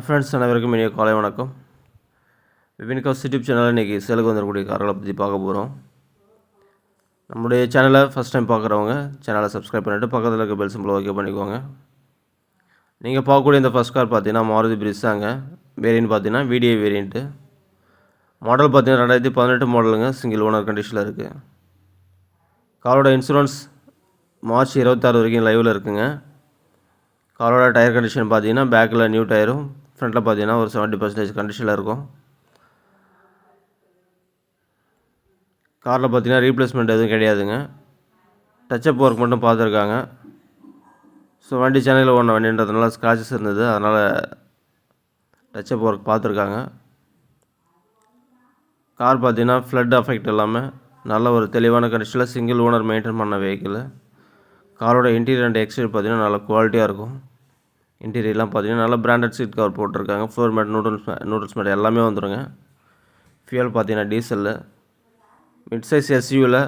Friends அனைவருக்கும் இனிய காலை வணக்கம். விபின்காஸ் யூடியூப் சேனலில் இன்றைக்கி சேலுக்கு வந்துடக்கூடிய கார்களை பற்றி பார்க்க போகிறோம் நம்முடைய சேனலை ஃபஸ்ட் டைம் பார்க்குறவங்க சேனலை சப்ஸ்கிரைப் பண்ணிவிட்டு பக்கத்தில் இருக்க பெல் சிம்பிள் ஓகே பண்ணிக்கோங்க. நீங்கள் பார்க்கக்கூடிய இந்த ஃபஸ்ட் கார் பார்த்தீங்கன்னா மாருதி பிரிஸாங்க வேரியன்ட் பார்த்தீங்கன்னா விடிஏ வேரியண்ட்டு மாடல் பார்த்தீங்கன்னா ரெண்டாயிரத்தி பதினெட்டு மாடலுங்க சிங்கிள் ஓனர் கண்டிஷனில் இருக்குது காரோட இன்சூரன்ஸ் மார்ச் இருபத்தாறு வரைக்கும் லைவில் இருக்குங்க. காரோட டயர் கண்டிஷன் பார்த்தீங்கன்னா பேக்கில் நியூ டயரும் ஃப்ரண்ட்டில் பார்த்தீங்கன்னா ஒரு செவன்ட்டி பர்சன்டேஜ் கண்டிஷனில் இருக்கும். காரில் பார்த்தீங்கன்னா ரீப்ளேஸ்மெண்ட் எதுவும் கிடையாதுங்க. டச்சப் ஒர்க் மட்டும் பார்த்துருக்காங்க. ஸோ வண்டி சென்னையில் ஓடின வண்டின்றதுனால ஸ்க்ராச்சஸ் இருந்தது. அதனால் டச்சப் ஒர்க் பார்த்துருக்காங்க. கார் பார்த்தீங்கன்னா ஃப்ளட் அஃபெக்ட் இல்லாமல் நல்ல ஒரு தெளிவான கண்டிஷனில் சிங்கிள் ஓனர் மெயின்டைன் பண்ண வெஹிக்கிள் காரோட இன்டீரியர் அண்ட் எக்ஸ்டீரியர் பார்த்தீங்கன்னா நல்ல குவாலிட்டியாக இருக்கும். இன்டீரியர்லாம் பார்த்தீங்கன்னா நல்ல பிராண்டட் சீட் கவர் போட்டிருக்காங்க. Floor mat noodles noodles mat எல்லாமே வந்துடுங்க ஃபியூல் பார்த்தீங்கன்னா டீசலில் மிட் சைஸ் எஸ்யூவில்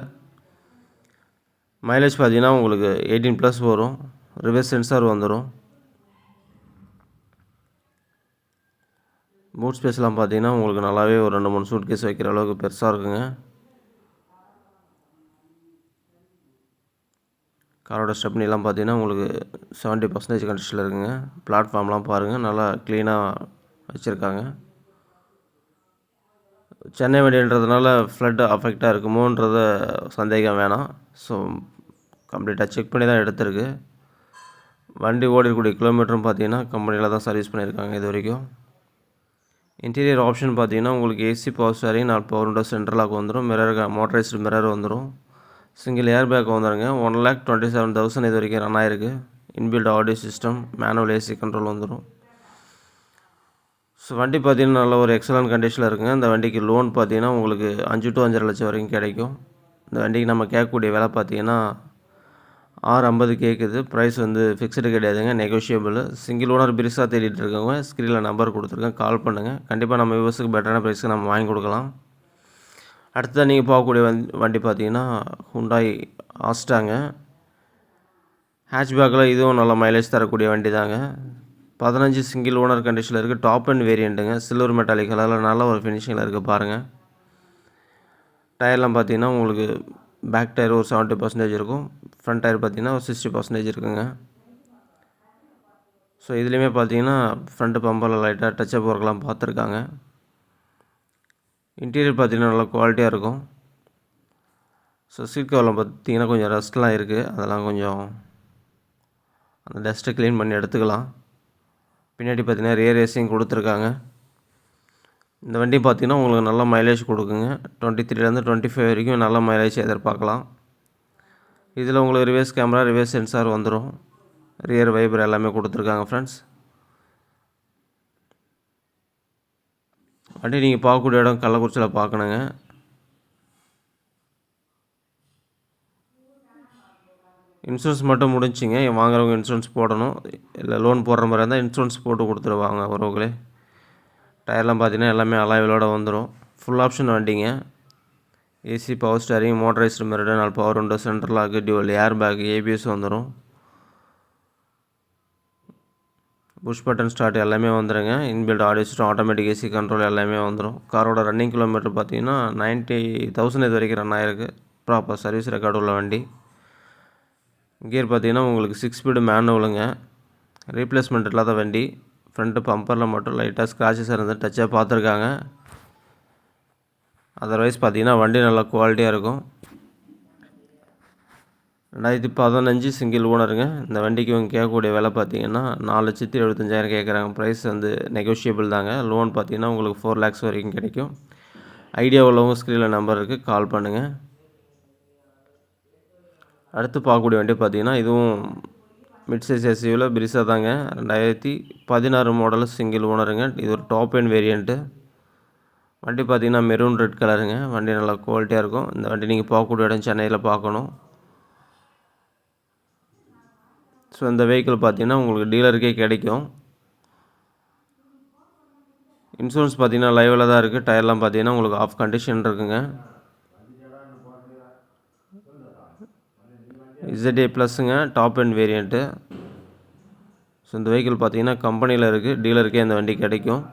மைலேஜ் பார்த்தீங்கன்னா உங்களுக்கு எயிட்டீன் ப்ளஸ் வரும். ரிவர்ஸ் சென்சார் வந்துடும் பூட் ஸ்பேஸ்லாம் பார்த்தீங்கன்னா உங்களுக்கு நல்லாவே ஒரு ரெண்டு மூணு சூட் கேஸ் வைக்கிற அளவுக்கு பெருசாக இருக்குங்க. காரோட ஸ்டெப்னிலாம் பார்த்தீங்கன்னா உங்களுக்கு செவன்ட்டி பர்சன்டேஜ் கண்டிஷனில் இருக்குங்க. பிளாட்ஃபார்ம்லாம் பாருங்கள் நல்லா க்ளீனாக வச்சுருக்காங்க. சென்னை வண்டின்றதுனால ஃப்ளட் அஃபெக்டாக இருக்குமோன்றத சந்தேகம் வேணாம். ஸோ கம்ப்ளீட்டாக செக் பண்ணி தான் எடுத்திருக்கு. வண்டி ஓடிக்கூடிய கிலோமீட்டரும் பார்த்தீங்கன்னா கம்பெனியில் தான் சர்வீஸ் பண்ணியிருக்காங்க இது வரைக்கும். இன்டீரியர் ஆப்ஷன் பார்த்தீங்கன்னா உங்களுக்கு ஏசி பவர் ஸ்டாரிங் நாலு பவர் விண்டோ சென்ட்ரலாக வந்துடும் மிரர் மோட்டரைஸ்டு மிரர் வந்துடும் சிங்கிள் ஏர் பேக் வந்துடுங்க one lakh twenty seven thousand இது வரைக்கும் ரன் ஆயிருக்கு. Inbuilt audio system manual AC control வந்துடும் ஸோ வண்டி பார்த்தீங்கன்னா நல்ல ஒரு எக்ஸலண்ட் கண்டிஷனில் இருக்குங்க. இந்த வண்டிக்கு லோன் பார்த்தீங்கன்னா உங்களுக்கு அஞ்சு டு அஞ்சரை லட்சம் வரைக்கும் கிடைக்கும். இந்த வண்டிக்கு நம்ம கேட்கக்கூடிய விலை பார்த்தீங்கன்னா ஆறு ஐம்பது கேட்குது ப்ரைஸ் வந்து ஃபிக்ஸ்டு கிடையாதுங்க. நெகோஷியபிள் சிங்கிள் ஓனர் பெருசாக தேடிட்டு இருக்கவங்க ஸ்க்ரீனில் நம்பர் கொடுத்துருக்கேன். கால் பண்ணுங்கள் கண்டிப்பாக நம்ம விவசாயிக்கு பெட்டரான ப்ரைஸ்க்கு நம்ம வாங்கி கொடுக்கலாம். அடுத்ததாக நீங்கள் போகக்கூடிய வண்டி வண்டி பார்த்தீங்கன்னா ஹுண்டாய் ஆஸ்டாங்க ஹேட்ச்பேக்கில் இதுவும் நல்ல மைலேஜ் தரக்கூடிய வண்டி தாங்க பதினஞ்சு சிங்கிள் ஓனர் கண்டிஷனில் இருக்குது டாப் அண்ட் வேரியண்ட்டுங்க சில்வர் மெட்டாலிக் கலரில் நல்ல ஒரு ஃபினிஷிங்கில் இருக்குது பாருங்கள் டயர்லாம் பார்த்தீங்கன்னா உங்களுக்கு பேக் டயர் ஒரு செவன்ட்டி பர்சன்டேஜ் இருக்கும். ஃப்ரண்ட் டயர் பார்த்தீங்கன்னா ஒரு சிக்ஸ்டி பர்சன்டேஜ் இருக்குங்க. ஸோ இதுலேயுமே பார்த்தீங்கன்னா ஃப்ரண்ட் பம்பரில் லைட்டாக டச்சப் ஒர்க்லாம் பார்த்துருக்காங்க இன்டீரியர் பார்த்தீங்கன்னா நல்லா குவாலிட்டியாக இருக்கும். ஸோ சீட் கவரில் பார்த்தீங்கன்னா கொஞ்சம் ரஸ்ட்லாம் இருக்குது அதெல்லாம் கொஞ்சம் அந்த டஸ்ட்டை க்ளீன் பண்ணி எடுத்துக்கலாம். பின்னாடி பார்த்தீங்கன்னா ரியர் ஏசியும் கொடுத்துருக்காங்க. இந்த வண்டி பார்த்தீங்கன்னா உங்களுக்கு நல்ல மைலேஜ் கொடுக்குங்க. டுவெண்ட்டி த்ரீலேருந்து டுவெண்ட்டி ஃபைவ் வரைக்கும் நல்ல மைலேஜ் எதிர்பார்க்கலாம். இதில் உங்களுக்கு ரிவர்ஸ் கேமரா ரிவர்ஸ் சென்சார் வந்துடும் ரியர் வைபர் எல்லாமே கொடுத்துருக்காங்க ஃப்ரெண்ட்ஸ் வண்டி நீங்கள் பார்க்கக்கூடிய இடம் கள்ளக்குறிச்சியில் பார்க்கணுங்க. இன்சூரன்ஸ் மட்டும் முடிஞ்சிங்க வாங்குறவங்க இன்சூரன்ஸ் போடணும். இல்லை லோன் போடுற மாதிரி இருந்தால் இன்சூரன்ஸ் போட்டு கொடுத்துருவாங்க உறவுகளே டயர்லாம் பார்த்தீங்கன்னா எல்லாமே அலாய்விலோட வந்துடும் ஃபுல் ஆப்ஷன் வண்டிங்க. AC power steering motorized mirror நாலு பவர் உண்டு central lock dual air bag ABS வந்துடும் புஷ் பட்டன் ஸ்டார்ட் எல்லாமே வந்துடுங்க inbuilt audio system automatic AC control எல்லாமே வந்துடும் காரோட ரன்னிங் கிலோமீட்டர் பார்த்தீங்கன்னா நைன்ட்டி தௌசண்ட் இது வரைக்கும் ரன் ஆயிருக்கு. ப்ராப்பர் சர்வீஸ் ரெக்கார்டு உள்ள வண்டி. கியர் பார்த்தீங்கன்னா உங்களுக்கு சிக்ஸ் ஸ்பீடு மேனுவலுங்க ரீப்ளேஸ்மெண்ட் இல்லாத வண்டி. ஃப்ரண்ட்டு பம்பரில் மட்டும் லைட்டாக ஸ்க்ராச்சஸ் இருந்து டச்சாக பார்த்துருக்காங்க. அதர்வைஸ் பார்த்தீங்கன்னா வண்டி நல்லா குவாலிட்டியாக இருக்கும். ரெண்டாயிரத்தி பதினஞ்சு சிங்கிள் ஓனருங்க இந்த வண்டிக்கு இவங்க கேட்கக்கூடிய விலை பார்த்தீங்கன்னா நாலு லட்சத்தி எழுபத்தஞ்சாயிரம் கேட்குறாங்க. ப்ரைஸ் வந்து நெகோஷியபிள் தாங்க. லோன் பார்த்தீங்கன்னா உங்களுக்கு ஃபோர் லேக்ஸ் வரைக்கும் கிடைக்கும். ஐடியா உள்ளவங்க ஸ்க்ரீனில் நம்பர் இருக்குது கால் பண்ணுங்கள் அடுத்து பார்க்கக்கூடிய வண்டி பார்த்தீங்கன்னா இதுவும் மிட் சைஸ் எஸ்யூவில் பிரிசா தாங்க. ரெண்டாயிரத்தி பதினாறு மாடல் சிங்கிள் ஓனருங்க இது ஒரு டாப் எண்ட் வேரியண்ட்டு வண்டி பார்த்தீங்கன்னா மெரூன் ரெட் கலருங்க வண்டி நல்லா குவாலிட்டியாக இருக்கும். இந்த வண்டி நீங்கள் பார்க்கக்கூடிய இடம் சென்னையில் பார்க்கணும். ஸோ இந்த வெஹிக்கிள் பார்த்தீங்கன்னா உங்களுக்கு டீலருக்கே கிடைக்கும். இன்சூரன்ஸ் பார்த்தீங்கன்னா லைவில் தான் இருக்குது டயர்லாம் பார்த்தீங்கன்னா உங்களுக்கு ஆஃப் கண்டிஷன் இருக்குங்க. இசட்ஏ ப்ளஸ்ஸுங்க டாப் அண்ட் வேரியண்ட்டு ஸோ இந்த வெஹிக்கிள் பார்த்தீங்கன்னா கம்பெனியில் இருக்குது டீலருக்கே இந்த வண்டி கிடைக்கும்.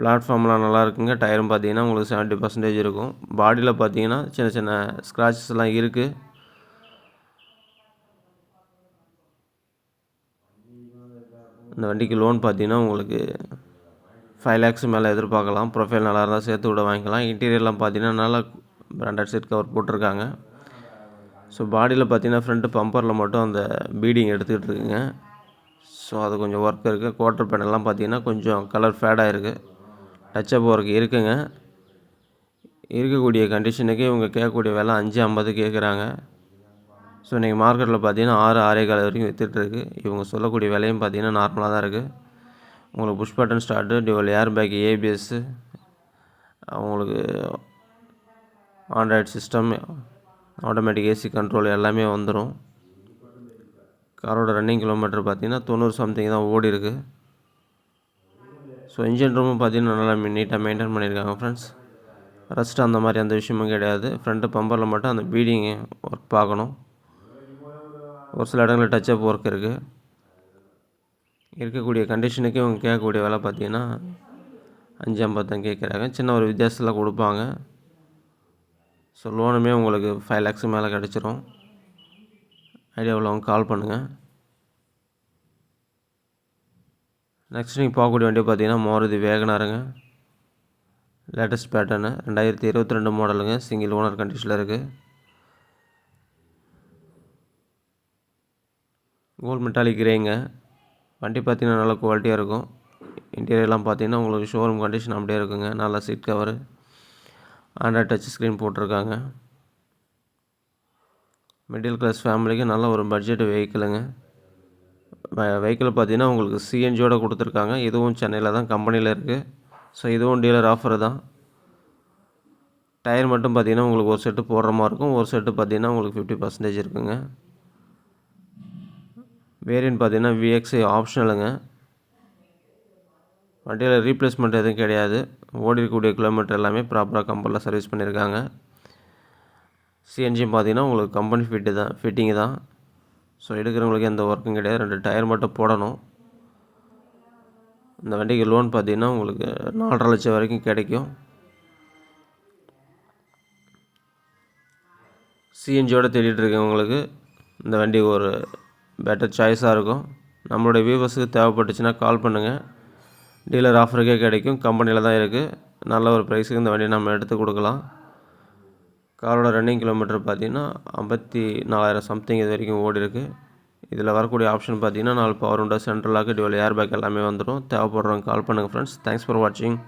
பிளாட்ஃபார்ம்லாம் நல்லா இருக்குங்க. டயரும் பார்த்தீங்கன்னா உங்களுக்கு செவன்ட்டி பர்சன்டேஜ் இருக்கும். பாடியில் பார்த்தீங்கன்னா சின்ன சின்ன ஸ்க்ராச்சஸ்லாம் இருக்குது இந்த வண்டிக்கு லோன் பார்த்தீங்கன்னா உங்களுக்கு ஃபைவ் லேக்ஸ் மேலே எதிர்பார்க்கலாம். ப்ரொஃபைல் நல்லா இருந்தால் சேர்த்து விட வாங்கிக்கலாம். இன்டீரியர்லாம் பார்த்தீங்கன்னா நல்லா பிராண்டட் சீட் கவர் போட்டிருக்காங்க. ஸோ பாடியில் பார்த்தீங்கன்னா ஃப்ரண்ட்டு பம்பரில் மட்டும் அந்த பீடிங் எடுத்துக்கிட்டு இருக்குங்க. ஸோ அது கொஞ்சம் ஒர்க் இருக்குது குவார்ட்டர் பேனல்லாம் பார்த்தீங்கன்னா கொஞ்சம் கலர் ஃபேடாக இருக்குது டச்சப் ஒர்க் இருக்குங்க. இருக்கக்கூடிய கண்டிஷனுக்கு இவங்க கேட்கக்கூடிய விலை அஞ்சு ஐம்பது கேட்குறாங்க ஸோ இன்றைக்கி மார்க்கெட்டில் பார்த்தீங்கன்னா ஆறு ஆறே கால் வரைக்கும் விற்றுட்ருக்கு இவங்க சொல்லக்கூடிய விலையும் பார்த்தீங்கன்னா நார்மலாக தான் இருக்குது உங்களுக்கு push button start dual air bag ABS அவங்களுக்கு android system automatic AC control எல்லாமே வந்துடும் காரோட ரன்னிங் கிலோமீட்டர் பார்த்தீங்கன்னா தொண்ணூறு சம்திங் தான் ஓடி இருக்கு. ஸோ இன்ஜின் ரூமும் பார்த்தீங்கன்னா நல்லா நீட்டாக மெயின்டைன் பண்ணியிருக்காங்க ஃப்ரெண்ட்ஸ் ரஸ்ட் அந்த மாதிரி அந்த விஷயமும் கிடையாது. ஃப்ரண்ட்டு பம்பரில் மட்டும் அந்த பீடிங் ஒர்க் பார்க்கணும். ஒரு சில இடங்களில் டச்சப் ஒர்க் இருக்குது இருக்கக்கூடிய கண்டிஷனுக்கு இவங்க கேட்கக்கூடிய வேலை பார்த்தீங்கன்னா அஞ்சு ஐம்பத்தான் கேட்குறாங்க. சின்ன ஒரு வித்தியாசத்தில் கொடுப்பாங்க. ஸோ லோனுமே உங்களுக்கு ஃபைவ் லேக்ஸ் மேலே கிடச்சிரும். ஐடியா உள்ளவங்க கால் பண்ணுங்கள் நெக்ஸ்ட் நீங்கள் பார்க்கக்கூடிய வண்டி பார்த்தீங்கன்னா மாருதி வேகனாருங்க. லேட்டஸ்ட் பேட்டர்னு ரெண்டாயிரத்தி இருபத்தி ரெண்டு மாடலுங்க சிங்கிள் ஓனர் கண்டிஷனில் இருக்குது கோல்ட் மெட்டாலிக் கிரேங்க வண்டி பார்த்தீங்கன்னா நல்ல குவாலிட்டியாக இருக்கும். இன்டீரியர்லாம் பார்த்தீங்கன்னா உங்களுக்கு ஷோரூம் கண்டிஷன் அப்படியே இருக்குங்க. நல்லா seat cover android touch screen போட்டிருக்காங்க. மிடில் கிளாஸ் ஃபேமிலிக்கு நல்ல ஒரு பட்ஜெட் வெஹிக்கிளுங்க வெஹிக்கிள் பார்த்தீங்கன்னா உங்களுக்கு சிஎன்ஜியோட கொடுத்துருக்காங்க. இதுவும் சென்னையில் தான் கம்பெனியில் இருக்குது ஸோ இதுவும் டீலர் ஆஃபர் தான். டயர் மட்டும் பார்த்தீங்கன்னா உங்களுக்கு ஒரு செட்டு போடுற மாதிரி இருக்கும். ஒரு செட்டு பார்த்தீங்கன்னா உங்களுக்கு ஃபிஃப்டி பர்சன்டேஜ் இருக்குங்க. வேரியன்ட் பார்த்தீங்கன்னா விஎக்ஸ்ஐ ஆப்ஷனலுங்க வண்டியில் ரீப்ளேஸ்மெண்ட் எதுவும் கிடையாது. ஓடி இருக்கக்கூடிய கிலோமீட்டர் எல்லாமே ப்ராப்பராக கம்பெனியில் சர்வீஸ் பண்ணியிருக்காங்க சிஎன்ஜி பார்த்தீங்கன்னா உங்களுக்கு கம்பெனி ஃபிட்டு தான் ஃபிட்டிங்கு தான். ஸோ எடுக்கிறவங்களுக்கு எந்த ஒர்க்கும் கிடையாது. ரெண்டு டயர் மட்டும் போடணும். இந்த வண்டிக்கு லோன் பார்த்தீங்கன்னா உங்களுக்கு நாலரை லட்சம் வரைக்கும் கிடைக்கும். சிஎன்ஜியோடு தேடிட்டு இருக்கவங்களுக்கு இந்த வண்டி ஒரு பெட்டர் சாய்ஸாக இருக்கும். நம்மளுடைய வியூவர்ஸுக்கு தேவைப்பட்டுச்சுன்னா கால் பண்ணுங்கள் டீலர் ஆஃபருக்கே கிடைக்கும். கம்பெனியில் தான் இருக்குது நல்ல ஒரு ப்ரைஸுக்கு இந்த வண்டியை நம்ம எடுத்து கொடுக்கலாம். காரோட ரன்னிங் கிலோமீட்டர் பார்த்தீங்கன்னா ஐம்பத்தி நாலாயிரம் சம்திங் இது வரைக்கும் ஓடி இருக்குது இதில் வரக்கூடிய ஆப்ஷன் பார்த்தீங்கன்னா நாலு பவர் உண்டா சென்ட்ரலாக டிவல் ஏர் பேக் எல்லாமே வந்துடும். தேவைப்படுறவங்க கால் பண்ணுங்கள் ஃப்ரெண்ட்ஸ் தேங்க்ஸ் ஃபார் வாட்சிங்